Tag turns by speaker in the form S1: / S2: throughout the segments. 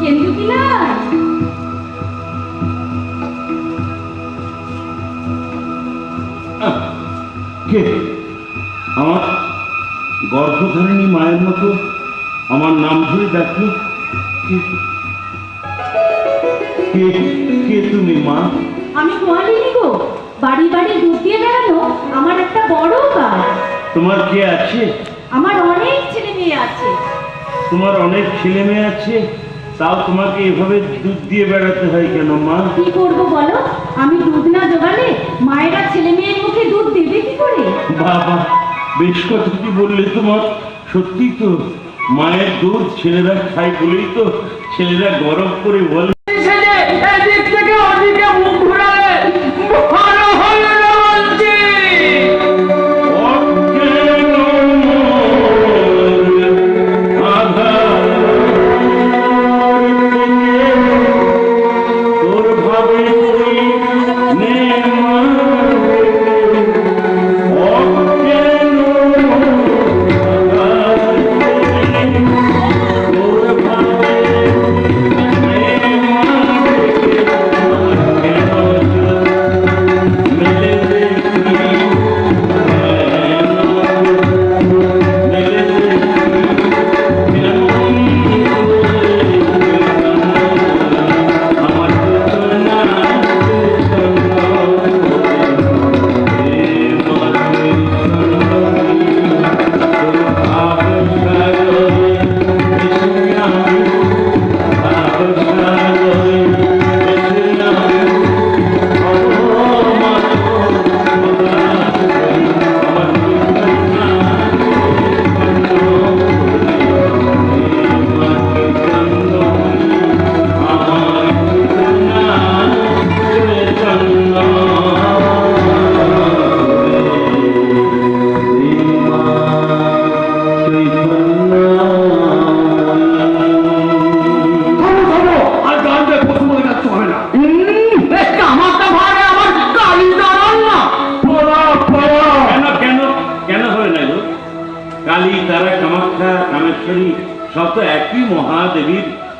S1: কেন্দু কি
S2: কে? আমার গর্ভধারিণী মায়ের মতো আমার নাম ধরে ডাকলো? কে? কে? কে তুমি মা?
S1: আমি গোয়ালিনী গো। বাড়ি বাড়ি দুধ দিয়ে বেড়ানো আমার একটা বড় কাজ।
S2: তোমার কে আছে?
S1: আমার অনেক ছেলে মেয়ে আছে।
S2: তোমার অনেক ছেলে মেয়ে আছে? তাও তোমাকে এভাবে দুধ দিয়ে বেড়াতে হয় কেন মা?
S1: কি করব বলো? আমি দুধ না জোগালে মায়েরা ছেলে মেয়ের মুখে দুধ দেবে কি করে?
S2: বাবা বেশ কথা কি বললে তোমার সত্যি তো মায়ের দুধ ছেলেরা খায় বলেই তো ছেলেরা গরম করে বলে।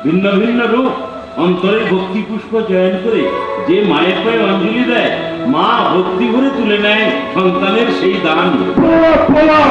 S2: ভিন্ন ভিন্ন রূপ। অন্তরে ভক্তি পুষ্প চয়ন করে যে মায়ের পায়ে অঞ্জলি দেয় মা ভক্তি ভরে তুলে নেয় সন্তানের সেই দান।
S3: পড়া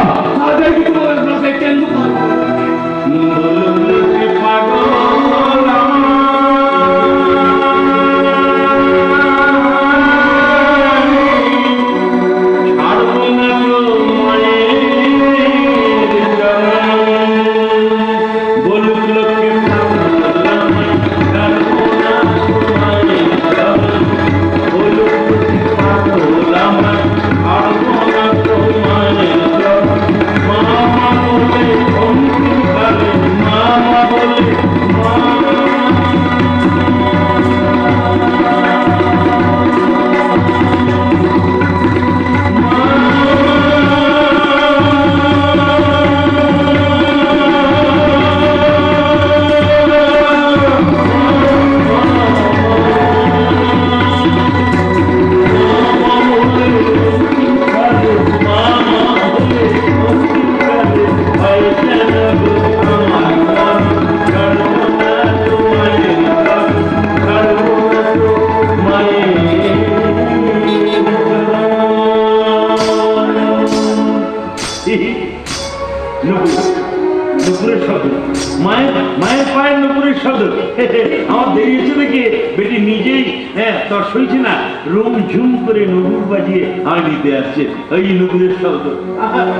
S2: আমার দেরি হচ্ছে বেটি নিজেই হ্যাঁ তোর সইছে না। রুম ঝুম করে নুপুর বাজিয়ে আমার নিতে আসছে। ওই নুপুরের শব্দ।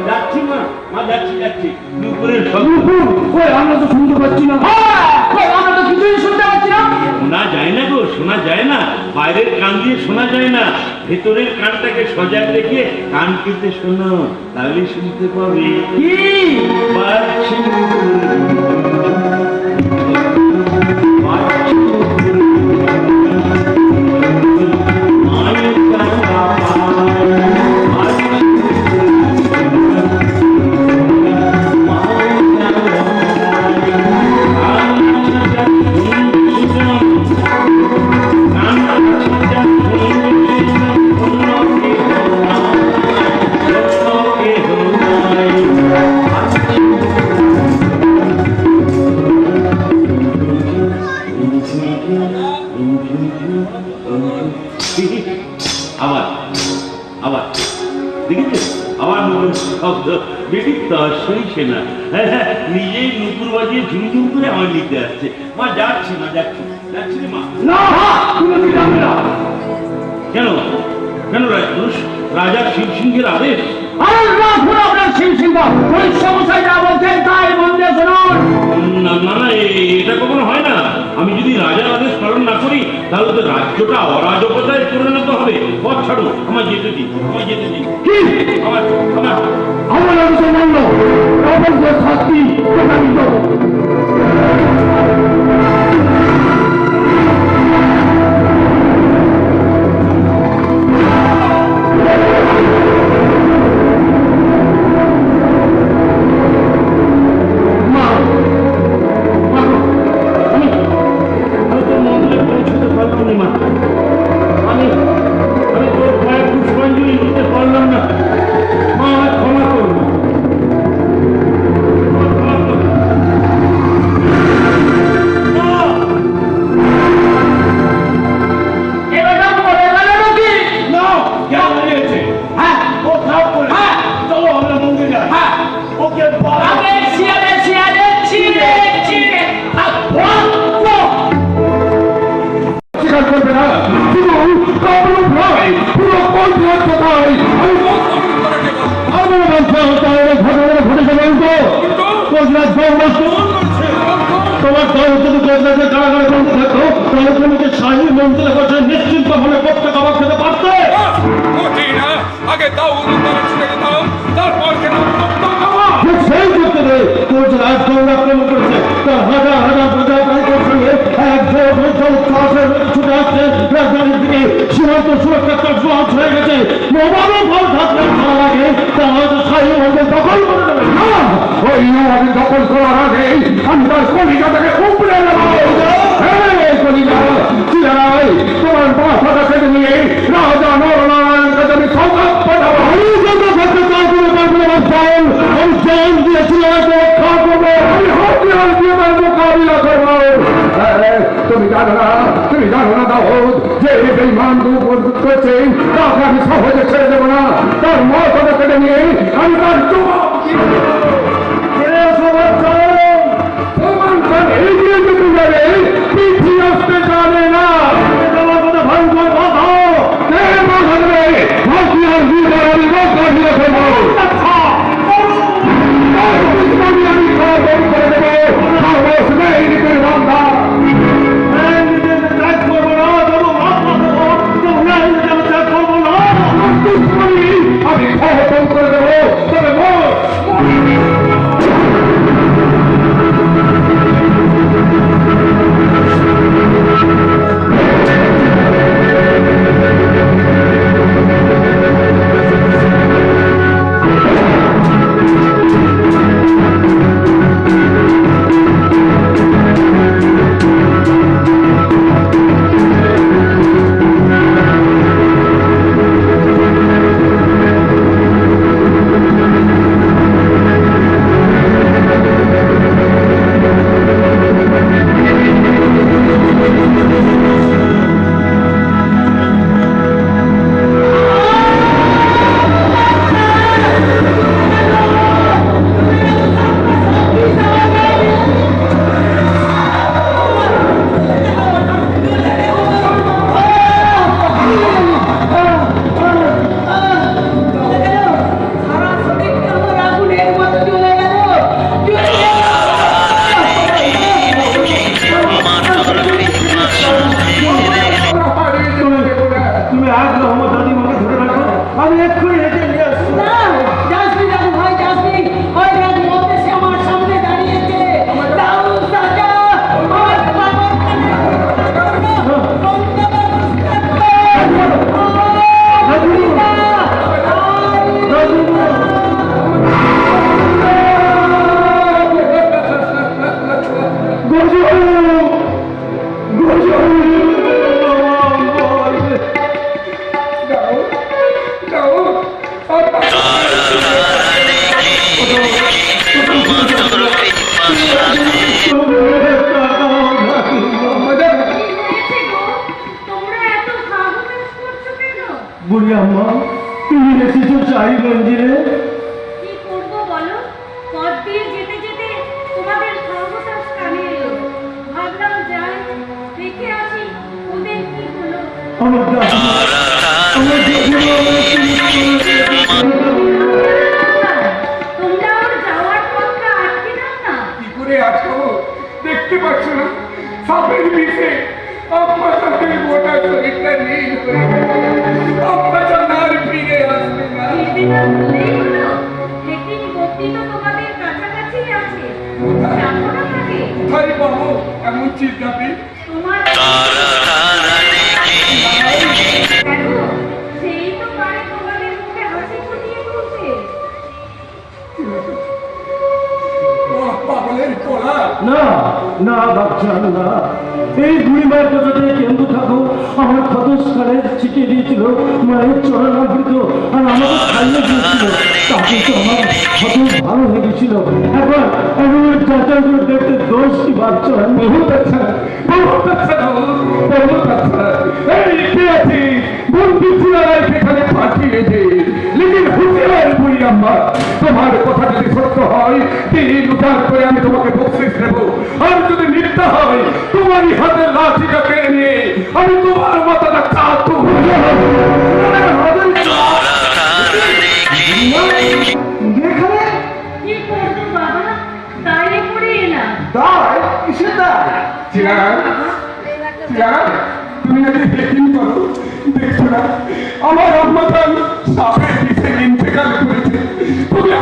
S2: যাচ্ছি মা। মা যাচ্ছি যাচ্ছি। নুপুরের শব্দ।
S3: ওই আমরা তো শুনতে পাচ্ছি না। আমরা তো কিছুই শুনতে পাচ্ছি না।
S2: শোনা যায় না গো শোনা যায় না। বাইরের কান দিয়ে শোনা যায় না। ভেতরের কানটাকে সজায় রেখে কান কেটে শোনো তাহলে শুনতে পাবে।
S3: কি?
S2: রাজা শিব সিংহের আদেশ।
S3: আরে না পুরো আপনার সিং সিংহ। যা বলছেন তাই শুনুন।
S2: না না এটা কখনো হয় না। আমি যদি রাজার আদেশ পালন না করি তাহলে তো রাজ্যটা অরাজকতায় পরিণত হবে। পথ ছাড়ো আমার যেতে দিন আমার যেতে দিন।
S3: কি?
S2: আমার আমার
S3: আমার অবশ্য মানল অবশ্য শাস্তি আমি দেবো ছুটে আসছে রাজধানীর দিকে সীমান্ত সুরক্ষা লঞ্চ হয়ে গেছে নবাবও ফল থাকলে পাঠাবো আমি যত থাকতে চাই তুমি পারবে না ফল আমি জান দিয়েছিলাম রক্ষা করব। আমি হাতিয়ার দিয়ে তার মোকাবিলা করব এই, তুমি জানো না তুমি জানো না দাউদ যে বেইমান দুপুর করছে তাকে আমি সহজে ছেড়ে দেবো না। তার মাথাটা কেটে নিয়ে আমি তার এগিয়ে যেতে যাবে পিছিয়ে আসতে জানে না। আমার ভয়ঙ্কর কথা কে দেবে হাতিয়ার দিয়ে আমি মোকাবিলা করব
S1: হাসি ফুটিয়ে তুলতে
S4: ও পাগলের তোলা
S3: না না বাচ্চান না। এই বুড়ি মায়ের কথাটাই কেন্দ্র থাকো আমার ক্ষতস্থানে ছিটিয়ে দিয়েছিল, মায়ের চরণাবৃত আর আমাকে খাইয়ে দিয়েছিল। তাতে তো আমার ক্ষত ভালো হয়ে গেছিল এখন এখন ওই চাচাগুলো দেখতে দোষ কি বাচ্চা বহুত আচ্ছা বহুত আচ্ছা বহুত আচ্ছা এই কে আছে বন্ধু ছিলারাই সেখানে পাঠিয়ে দে। লেকিন হুঁশিয়ার বুড়ি আম্মা, তোমার কথা যদি সত্য হয়, তিন উঠার করে আমি তোমাকে বকশিস দেবো। আর যদি মিথ্যা হয় তোমারই হাতের লাঠিটা কেড়ে নিয়ে আমি তোমার মাথাটা কাটু এখানে?
S1: কি করব বাবা? তাই পড়ে এলাম
S3: দায় কিসের দায়
S4: চিরাগ চিরাগ তুমি নাকি বেকিং করো দেখছ না আমার আম্মা খান সাপের বিষে ইন্তেকাল করেছে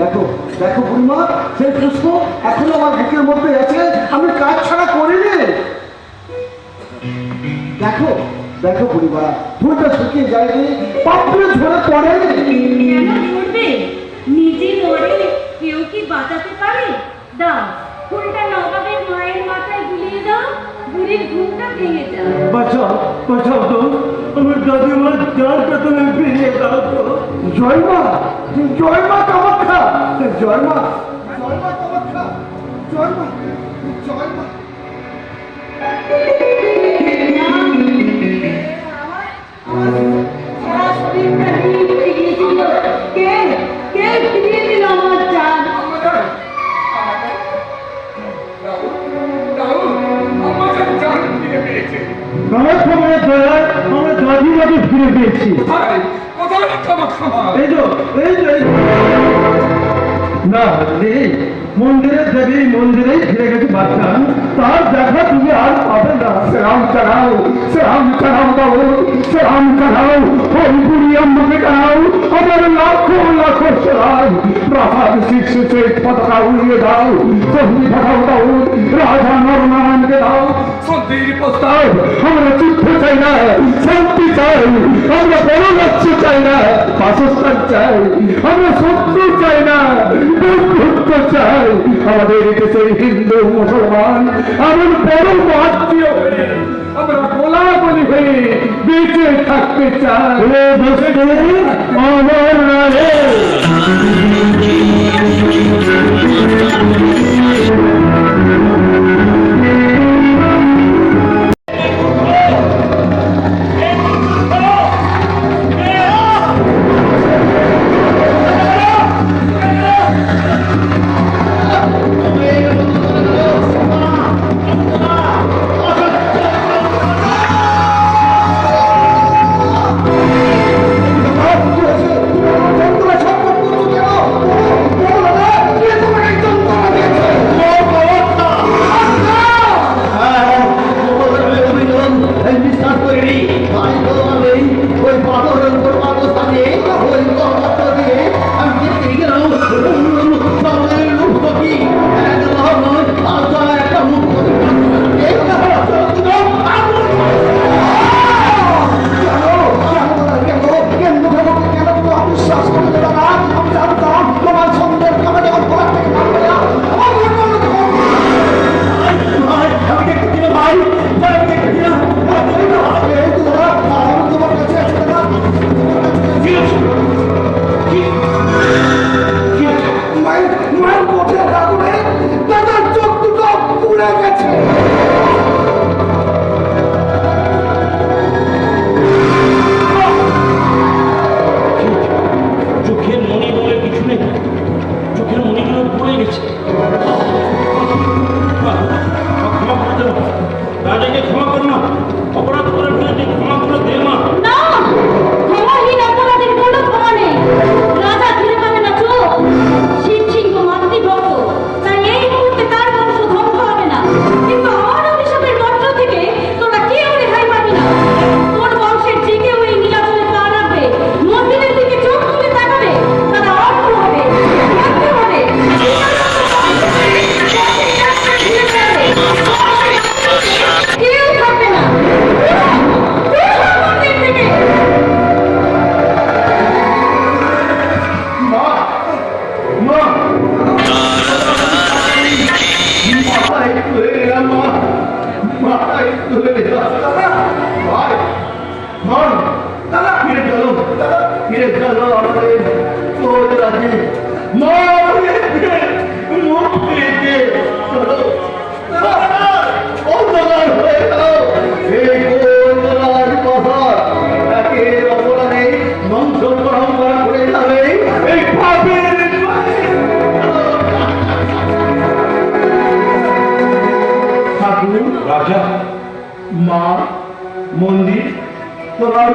S3: দেখো দেখো বুড়িমা, সেই পুষ্প এখনও আমার বুকের মধ্যে আছে, আমি কাজ ছাড়া করিনি। দেখো দেখো বুড়িমা ফুলটা শুকিয়ে যায়নি, পাপড়ে ঝরে
S1: কেন নিজে মরে কেউ কি বাঁচাতে পারে? দাও, ফুলটা নবাবের মায়ের মাথায় বুলিয়ে দাও। বুড়ির ঘুমটা ভেঙে যাও
S3: বাঁচাও বাঁচাও তো। আমার দাদিমার জানটা তুমি ফিরিয়ে দাও তো। জয় মা কামাখ্যা জয় মা কামাখ্যা জয় মা জয় মা
S1: শরীরটা নীল হয়ে গিয়েছিল। কে কে ফিরিয়ে দিল
S3: কামাখ্যা মায়ের দয়ায় আমরা দাদিমাকে ফিরে পেয়েছি। এই তো এই তো এই। না নেই। মন্দিরে দেবী মন্দিরেই ফিরে গেছে বাচ্চা তার দেখা তুমি আর পাবে না।
S4: রাম চালাও রাম চালাও বাবু রাম চালাও। ওই বুড়ি আম্মাকে চালাও আমার লাখো লাখো সালাম প্রভাত শীর্ষ পতাকা উড়িয়ে দাও। সন্ধি পাঠাও দাও রাজা শান্তির প্রস্তাব, আমরা যুদ্ধ চাই না, শান্তি চাই, আমরা বড় রাজ্য চাই না, বাসস্থান চাই, আমরা শত্রু চাই না বন্ধুত্ব চাই আমাদের দেশের হিন্দু, মুসলমান, আমার বড় আত্মীয় হয়ে, আমরা গোলাগুলি হয়ে বেঁচে থাকতে চাই
S3: আমার
S1: নারে Thank you.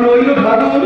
S1: রইল ঠাকুর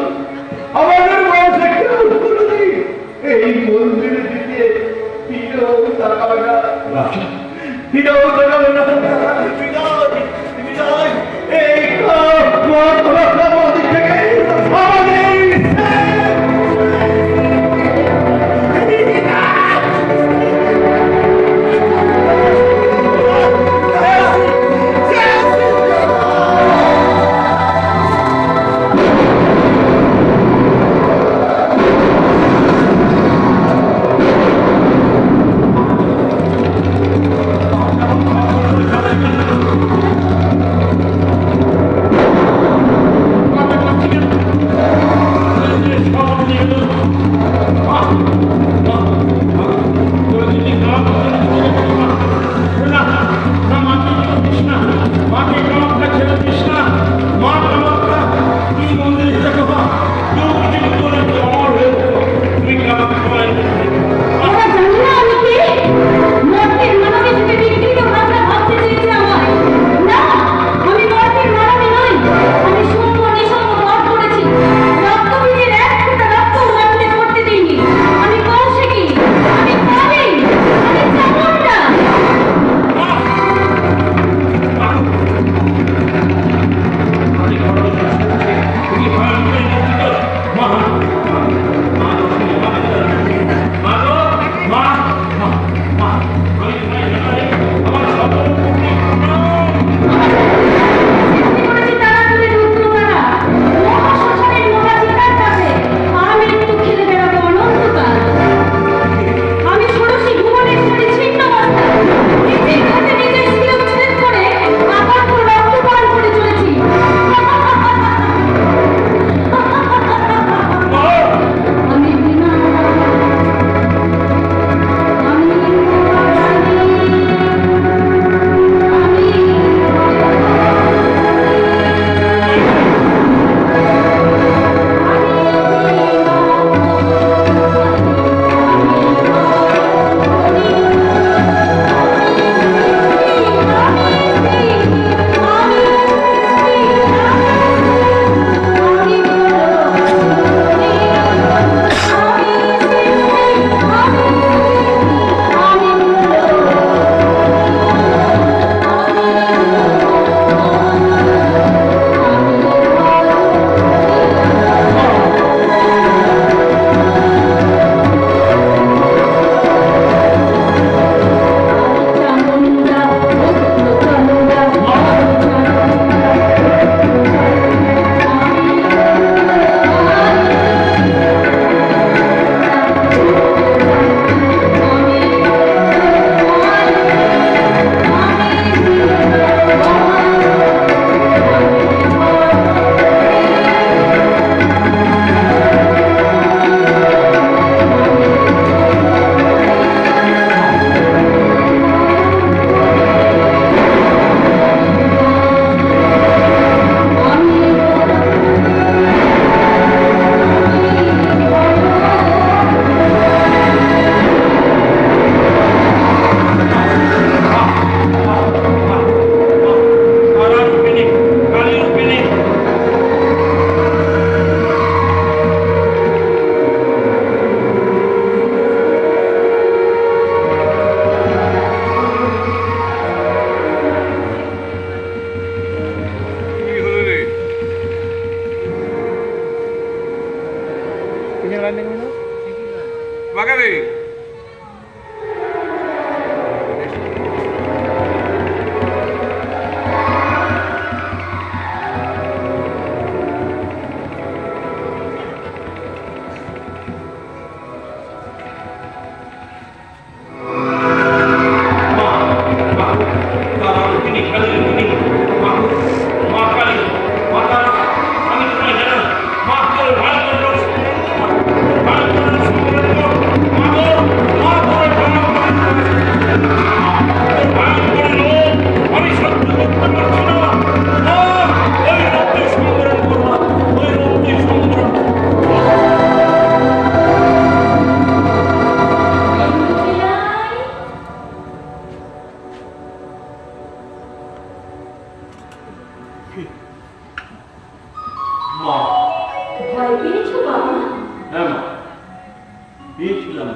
S2: পেয়েছিলাম।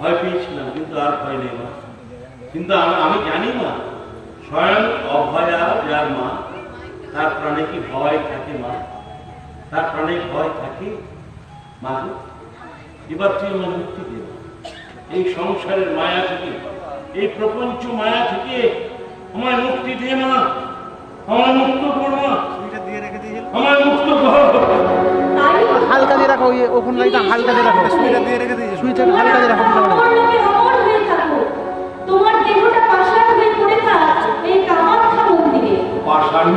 S2: ভয়। পেয়েছিলাম কিন্তু আর ভয় নেই মা। কিন্তু আমি জানি না স্বয়ং অভয়া যার মা তার প্রাণে কি ভয় থাকে মা? তার প্রাণে ভয় থাকে? মা এবার তুই আমার মুক্তি দে। এই সংসারের মায়া থেকে এই প্রপঞ্চ মায়া থেকে আমায় মুক্তি দে মা। আমায় মুক্ত কর মা। আমায় মুক্ত কর।
S5: হালকা দিয়ে রাখো ওই ওখানে লাইটটা হালকা দিয়ে রাখো। সুইটা দিয়ে রেখে দিয়েছি। সুইচটা হালকা দিয়ে রাখো
S1: তোমার দেহটা পাষাণ হয়ে পড়ে থাক এই কামাখ্যা মন্দিরে
S2: পাষাণী।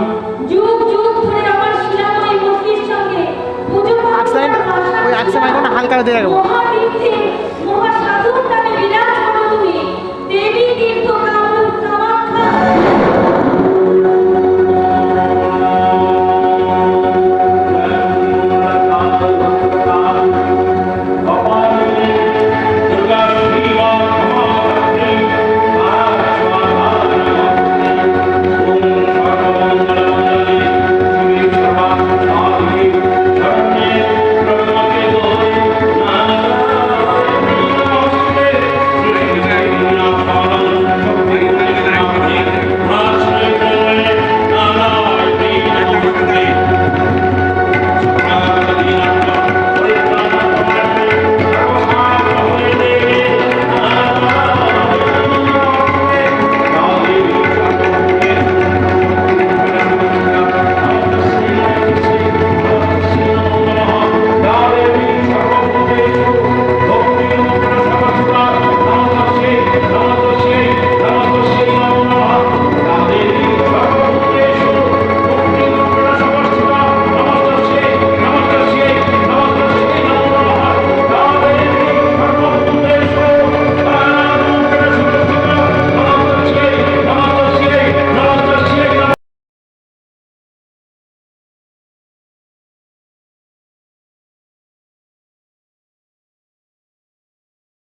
S1: যুগ যুগ ধরে আমার শিলাময় মূর্তির সঙ্গে পুজো
S5: আচ্ছা ওই আচ্ছা হালকা দিয়ে রাখো।